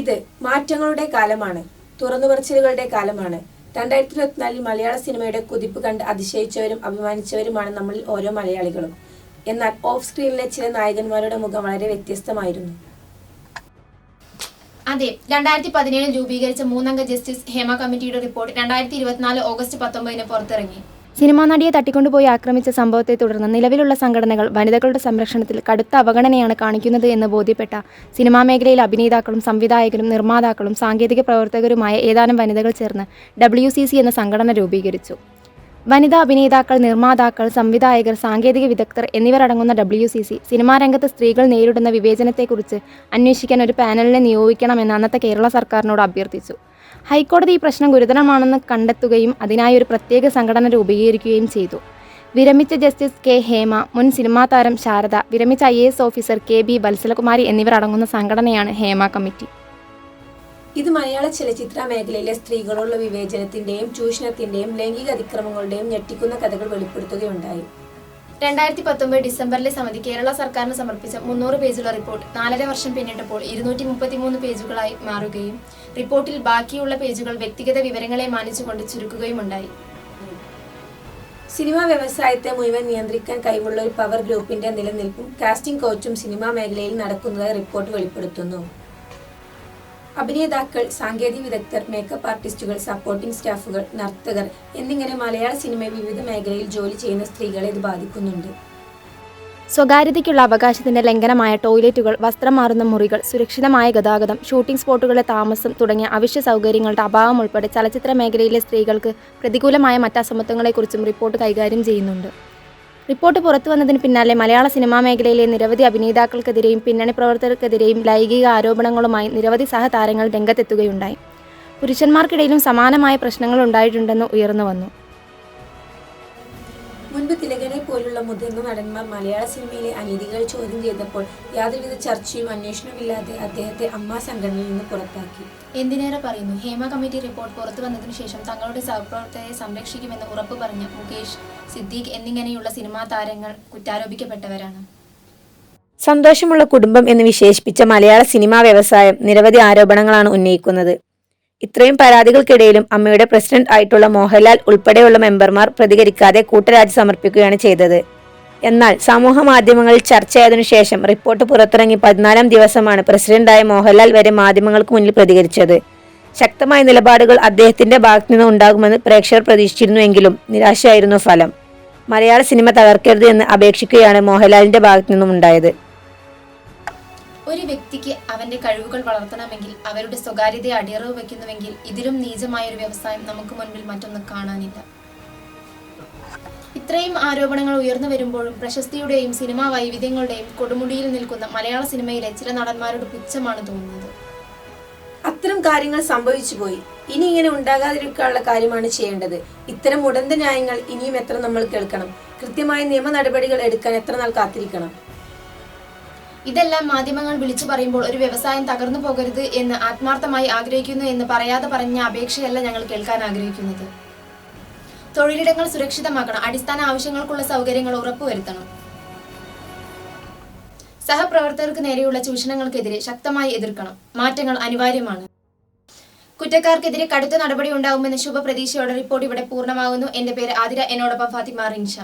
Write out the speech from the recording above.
ഇത് മാറ്റങ്ങളുടെ കാലമാണ് തുറന്നുപറച്ചിലുകളുടെ കാലമാണ്. രണ്ടായിരത്തി ഇരുപത്തിനാലിൽ മലയാള സിനിമയുടെ കുതിപ്പ് കണ്ട് അതിശയിച്ചവരും അഭിമാനിച്ചവരുമാണ് നമ്മളിൽ ഓരോ മലയാളികളും. എന്നാൽ ഓഫ് സ്ക്രീനിലെ ചില നായകന്മാരുടെ മുഖം വളരെ വ്യത്യസ്തമായിരുന്നു. അതെ രണ്ടായിരത്തി പതിനേഴിൽ രൂപീകരിച്ച മൂന്നംഗ ജസ്റ്റിസ് ഹേമ കമ്മിറ്റിയുടെ റിപ്പോർട്ട് രണ്ടായിരത്തി ഇരുപത്തിനാല് ഓഗസ്റ്റ് പത്തൊമ്പതിന് പുറത്തിറങ്ങി. സിനിമാ നടിയെ തട്ടിക്കൊണ്ടുപോയി ആക്രമിച്ച സംഭവത്തെ തുടർന്ന് നിലവിലുള്ള സംഘടനകൾ വനിതകളുടെ സംരക്ഷണത്തിൽ കടുത്ത അവഗണനയാണ് കാണിക്കുന്നത് എന്ന് ബോധ്യപ്പെട്ട സിനിമാ മേഖലയിലെ അഭിനേതാക്കളും സംവിധായകരും നിർമ്മാതാക്കളും സാങ്കേതിക പ്രവർത്തകരുമായ ഏതാനും വനിതകൾ ചേർന്ന് ഡബ്ല്യു എന്ന സംഘടന രൂപീകരിച്ചു. വനിതാ അഭിനേതാക്കൾ നിർമ്മാതാക്കൾ സംവിധായകർ സാങ്കേതിക വിദഗ്ധർ എന്നിവരടങ്ങുന്ന ഡബ്ല്യു സി സി സിനിമാ രംഗത്ത് സ്ത്രീകൾ നേരിടുന്ന വിവേചനത്തെക്കുറിച്ച് അന്വേഷിക്കാൻ ഒരു പാനലിനെ നിയോഗിക്കണമെന്ന് അന്നത്തെ കേരള സർക്കാരിനോട് അഭ്യർത്ഥിച്ചു. ഹൈക്കോടതി ഈ പ്രശ്നം ഗുരുതരമാണെന്ന് കണ്ടെത്തുകയും അതിനായി ഒരു പ്രത്യേക സംഘടന രൂപീകരിക്കുകയും ചെയ്തു. വിരമിച്ച ജസ്റ്റിസ് കെ. ഹേമ മുൻ സിനിമാ താരം ശാരദ വിരമിച്ച I officer K. B. Valsalakumari എന്നിവരടങ്ങുന്ന സംഘടനയാണ് ഹേമ കമ്മിറ്റി. ഇത് മലയാള ചലച്ചിത്ര മേഖലയിലെ സ്ത്രീകളുള്ള വിവേചനത്തിന്റെയും ചൂഷണത്തിന്റെയും ലൈംഗിക അതിക്രമങ്ങളുടെയും ഞെട്ടിക്കുന്ന കഥകൾ വെളിപ്പെടുത്തുകയുണ്ടായി. രണ്ടായിരത്തി പത്തൊമ്പത് ഡിസംബറിലെ സമിതി കേരള സർക്കാരിന് സമർപ്പിച്ച മുന്നൂറ് പേജുള്ള റിപ്പോർട്ട് നാലര വർഷം പിന്നിട്ടപ്പോൾ ഇരുന്നൂറ്റി മുപ്പത്തിമൂന്ന് പേജുകളായി മാറുകയും റിപ്പോർട്ടിൽ ബാക്കിയുള്ള പേജുകൾ വ്യക്തിഗത വിവരങ്ങളെ മാനിച്ചുകൊണ്ട് ചുരുക്കുകയുമുണ്ടായി. സിനിമാ വ്യവസായത്തെ മുഴുവൻ നിയന്ത്രിക്കാൻ കഴിവുള്ള ഒരു പവർ ഗ്രൂപ്പിന്റെ നിലനിൽപ്പും കാസ്റ്റിംഗ് കോച്ചും സിനിമാ മേഖലയിൽ നടക്കുന്നതായി റിപ്പോർട്ട് വെളിപ്പെടുത്തുന്നു. അഭിനേതാക്കൾ സാങ്കേതിക വിദഗ്ധർ മേക്കപ്പ് ആർട്ടിസ്റ്റുകൾ സപ്പോർട്ടിംഗ് സ്റ്റാഫുകൾ നർത്തകർ എന്നിങ്ങനെ മലയാള സിനിമയിൽ വിവിധ മേഖലയിൽ ജോലി ചെയ്യുന്ന സ്ത്രീകളെ ഇത് ബാധിക്കുന്നുണ്ട്. സ്വകാര്യതയ്ക്കുള്ള അവകാശത്തിന്റെ ലംഘനമായ ടോയ്ലറ്റുകൾ വസ്ത്രം മാറുന്ന മുറികൾ സുരക്ഷിതമായ ഗതാഗതം ഷൂട്ടിംഗ് സ്പോട്ടുകളിലെ താമസം തുടങ്ങിയ അവശ്യ സൗകര്യങ്ങളുടെ അഭാവം ഉൾപ്പെടെ ചലച്ചിത്ര മേഖലയിലെ സ്ത്രീകൾക്ക് പ്രതികൂലമായ മറ്റ് അസമത്വങ്ങളെക്കുറിച്ചും റിപ്പോർട്ട് കൈകാര്യം ചെയ്യുന്നുണ്ട്. റിപ്പോർട്ട് പുറത്തു വന്നതിന് പിന്നാലെ മലയാള സിനിമാ മേഖലയിലെ നിരവധി അഭിനേതാക്കൾക്കെതിരെയും പിന്നണി പ്രവർത്തകർക്കെതിരെയും ലൈംഗിക ആരോപണങ്ങളുമായി നിരവധി സഹതാരങ്ങൾ രംഗത്തെത്തുകയുണ്ടായി. പുരുഷന്മാർക്കിടയിലും സമാനമായ പ്രശ്നങ്ങൾ ഉണ്ടായിട്ടുണ്ടെന്ന് ഉയർന്നു വന്നു. മുൻപ് തിലകനെ പോലുള്ള മുതിർന്ന നടന്മാർ മലയാള സിനിമയിലെ അനീതികൾ ചോദ്യം ചെയ്തപ്പോൾ യാതൊരുവിധ ചർച്ചയും അന്വേഷണമില്ലാതെ അദ്ദേഹത്തെ അമ്മ സംഘടനയിൽ നിന്ന് പുറത്താക്കി. എന്തിനേറെ പറയുന്നു? ഹേമ കമ്മിറ്റി റിപ്പോർട്ട് പുറത്തു വന്നതിനു ശേഷം തങ്ങളുടെ സഹപ്രവർത്തകരെ സംരക്ഷിക്കുമെന്ന് ഉറപ്പ് പറഞ്ഞ മുകേഷ് സിദ്ദീഖ് എന്നിങ്ങനെയുള്ള സിനിമാ താരങ്ങൾ കുറ്റാരോപിക്കപ്പെട്ടവരാണ്. സന്തോഷമുള്ള കുടുംബം എന്ന് വിശേഷിപ്പിച്ച മലയാള സിനിമാ വ്യവസായം നിരവധി ആരോപണങ്ങളാണ് ഉന്നയിക്കുന്നത്. ഇത്രയും പരാതികൾക്കിടയിലും അമ്മയുടെ പ്രസിഡന്റ് ആയിട്ടുള്ള മോഹൻലാൽ ഉൾപ്പെടെയുള്ള മെമ്പർമാർ പ്രതികരിക്കാതെ കൂട്ടരാജി സമർപ്പിക്കുകയാണ് ചെയ്തത്. എന്നാൽ സമൂഹ മാധ്യമങ്ങളിൽ ചർച്ചയായതിനു ശേഷം റിപ്പോർട്ട് പുറത്തിറങ്ങി പതിനാലാം ദിവസമാണ് പ്രസിഡന്റായ മോഹൻലാൽ വരെ മാധ്യമങ്ങൾക്ക് മുന്നിൽ പ്രതികരിച്ചത്. ശക്തമായ നിലപാടുകൾ അദ്ദേഹത്തിന്റെ ഭാഗത്തു നിന്ന് ഉണ്ടാകുമെന്ന് പ്രേക്ഷകർ പ്രതീക്ഷിച്ചിരുന്നുവെങ്കിലും നിരാശയായിരുന്നു ഫലം. മലയാള സിനിമ തകർക്കരുത് എന്ന് അപേക്ഷിക്കുകയാണ് മോഹൻലാലിന്റെ ഭാഗത്തു നിന്നും ഉണ്ടായത്. ഒരു വ്യക്തിക്ക് അവന്റെ കഴിവുകൾ വളർത്തണമെങ്കിൽ അവരുടെ സ്വകാര്യതയെ അടിയറവ് വയ്ക്കുന്നുവെങ്കിൽ ഇതിലും നീചമായ ഒരു വ്യവസായം നമുക്ക് മുൻപിൽ മറ്റൊന്ന് കാണാനില്ല. ഇത്രയും ആരോപണങ്ങൾ ഉയർന്നു വരുമ്പോഴും പ്രശസ്തിയുടെയും സിനിമാ വൈവിധ്യങ്ങളുടെയും കൊടുമുടിയിൽ നിൽക്കുന്ന മലയാള സിനിമയിലെ ചില നടന്മാരുടെ പുച്ഛമാണ് തോന്നുന്നത്. അത്തരം കാര്യങ്ങൾ സംഭവിച്ചു പോയി. ഇനി ഇങ്ങനെ ഉണ്ടാകാതിരിക്കാനുള്ള കാര്യമാണ് ചെയ്യേണ്ടത്. ഇത്തരം ഉടന്ത ന്യായങ്ങൾ ഇനിയും എത്ര നമ്മൾ കേൾക്കണം? കൃത്യമായ നിയമ നടപടികൾ എടുക്കാൻ എത്ര നാൾ കാത്തിരിക്കണം? ഇതെല്ലാം മാധ്യമങ്ങൾ വിളിച്ചു പറയുമ്പോൾ ഒരു വ്യവസായം തകർന്നു പോകരുത് എന്ന് ആത്മാർത്ഥമായി ആഗ്രഹിക്കുന്നു എന്ന് പറയാതെ പറഞ്ഞ അപേക്ഷയല്ല ഞങ്ങൾ കേൾക്കാൻ ആഗ്രഹിക്കുന്നത്. തൊഴിലിടങ്ങൾ സുരക്ഷിതമാക്കണം. അടിസ്ഥാന ആവശ്യങ്ങൾക്കുള്ള സൗകര്യങ്ങൾ ഉറപ്പുവരുത്തണം. സഹപ്രവർത്തകർക്ക് നേരെയുള്ള ചൂഷണങ്ങൾക്കെതിരെ ശക്തമായി എതിർക്കണം. മാറ്റങ്ങൾ അനിവാര്യമാണ്. കുറ്റക്കാർക്കെതിരെ കടുത്ത നടപടി ഉണ്ടാവുമെന്ന ശുഭപ്രതീക്ഷയോടെ റിപ്പോർട്ട് ഇവിടെ പൂർണമാകുന്നു. എന്റെ പേര് ആതിര. എന്നോടൊപ്പം ഫാത്തിമ റിൻഷ.